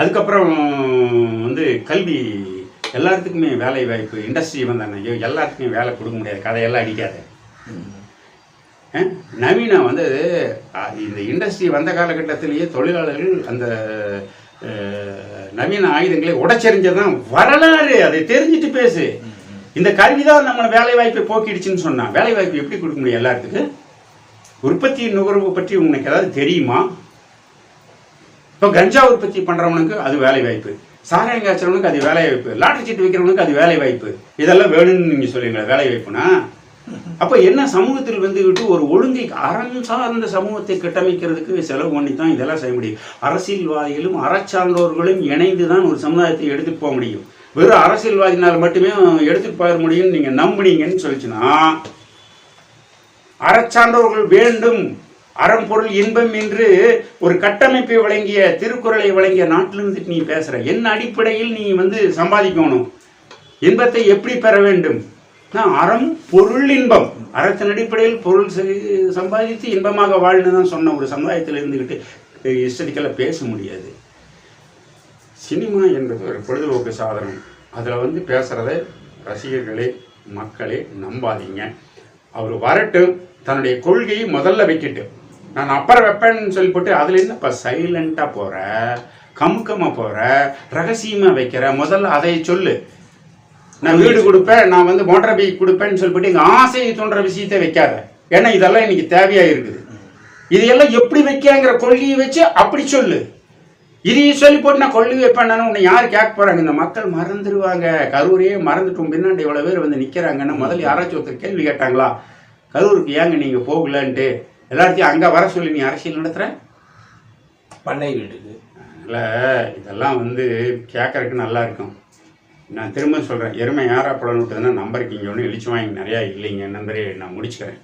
அதுக்கப்புறம் வந்து கல்வி எல்லாத்துக்குமே வேலை வாய்ப்பு இண்டஸ்ட்ரி வந்தாங்க ஐயோ எல்லாத்துக்குமே வேலை கொடுக்க முடியாது கதையெல்லாம் அடிக்காது. நவீனம் வந்து இந்த இண்டஸ்ட்ரி வந்த காலகட்டத்திலேயே தொழிலாளர்கள் அந்த நவீன ஆயுதங்களை உடைச்செறிஞ்சதான் வரலாறு அதை தெரிஞ்சுட்டு பேசு. இந்த கல்வி தான் நம்ம வேலை வாய்ப்பை போக்கிடுச்சுன்னு சொன்னா வேலை வாய்ப்பு எப்படி கொடுக்க முடியும் எல்லாத்துக்கும்? உற்பத்தி நுகர்வு பற்றி உனக்கு ஏதாவது தெரியுமா? இப்போ கஞ்சா உற்பத்தி பண்றவனுக்கு அது வேலை வாய்ப்பு. சாராயம் காய்ச்சறவனுக்கு அது வேலை வாய்ப்பு. லாட்டரி சீட்டு வைக்கிறவனுக்கு அது வேலை வாய்ப்பு. இதெல்லாம் வேணும்னு நீங்க சொல்லுவீங்களா வேலை வாய்ப்புனா? அப்போ என்ன சமூகத்தில் வந்துக்கிட்டு ஒரு ஒழுங்கை அறம் சார்ந்த சமூகத்தை கட்டமைக்கிறதுக்கு செலவு பண்ணி தான் இதெல்லாம் செய்ய முடியும். அரசியல்வாதிகளும் அறச்சார்ந்தோர்களும் இணைந்து தான் ஒரு சமுதாயத்தை எடுத்துட்டு போக முடியும். வெறும் அரசியல்வாதினால் மட்டுமே எடுத்துட்டு போக முடியும்னு நீங்க நம்புனீங்கன்னு சொல்லிச்சுன்னா அறச்சான்றோர்கள் வேண்டும். அறம் பொருள் இன்பம் என்று ஒரு கட்டமைப்பை வழங்கிய திருக்குறளை வழங்கிய நாட்டிலிருந்து நீ பேசுற. என்ன அடிப்படையில் நீ வந்து சம்பாதிக்கணும்? இன்பத்தை எப்படி பெற வேண்டும்? அறம் பொருள் இன்பம். அறத்தின் அடிப்படையில் பொருள் செ- சம்பாதித்து இன்பமாக வாழ்னு தான் சொன்ன ஒரு சமுதாயத்தில் இருந்துக்கிட்டு இஷ்டத்துக்கெல்லாம் பேச முடியாது. சினிமா என்பது ஒரு பொழுதுபோக்கு சாதனம். அதில் வந்து பேசுகிறத ரசிகர்களே மக்களே நம்பாதீங்க. அவர் வரட்டும் தன்னுடைய கொள்கையை முதல்ல வைக்கட்டும். நான் அப்புறம் வைப்பேன்னு சொல்லி போட்டு அதுலேருந்து இப்போ சைலண்ட்டாக போகிற கமுக்கமாக போகிற ரகசியமாக வைக்கிற? முதல்ல அதை சொல்லு. நான் வீடு கொடுப்பேன் நான் வந்து மோட்டர் பைக் கொடுப்பேன்னு சொல்லிட்டு எங்கள் ஆசையை தோன்ற விஷயத்தை வைக்காத. ஏன்னா இதெல்லாம் இன்னைக்கு தேவையாக இருக்குது. இதையெல்லாம் எப்படி வைக்காங்கிற கொள்கையை வச்சு அப்படி சொல்லு. இதையும் சொல்லி போட்டு நான் கொள்ளி வைப்பேன்னு உன்னை யார் கேட்க போகிறாங்க இந்த மக்கள் மறந்துடுவாங்க கரூரையே மறந்துட்டோம். பின்னாடி இவ்வளோ பேர் வந்து நிற்கிறாங்கன்னா முதல்ல யாராச்சும் ஒருத்தர் கேள்வி கேட்டாங்களா? கரூருக்கு ஏங்க நீங்கள் போகலன்ட்டு? எல்லாத்தையும் அங்கே வர சொல்லி நீ அரசியல் நடத்துகிற பண்ணை வீட்டுக்கு. அதனால் இதெல்லாம் வந்து கேட்கறதுக்கு நல்லா இருக்கும். நான் திரும்ப சொல்கிறேன் எருமை யாரா படம் விட்டதுன்னா நம்பருக்கு இங்கே ஒன்றும் இழிச்சு வாங்கி நிறையா இல்லைங்க நம்பரே நான் முடிச்சுக்கிறேன்.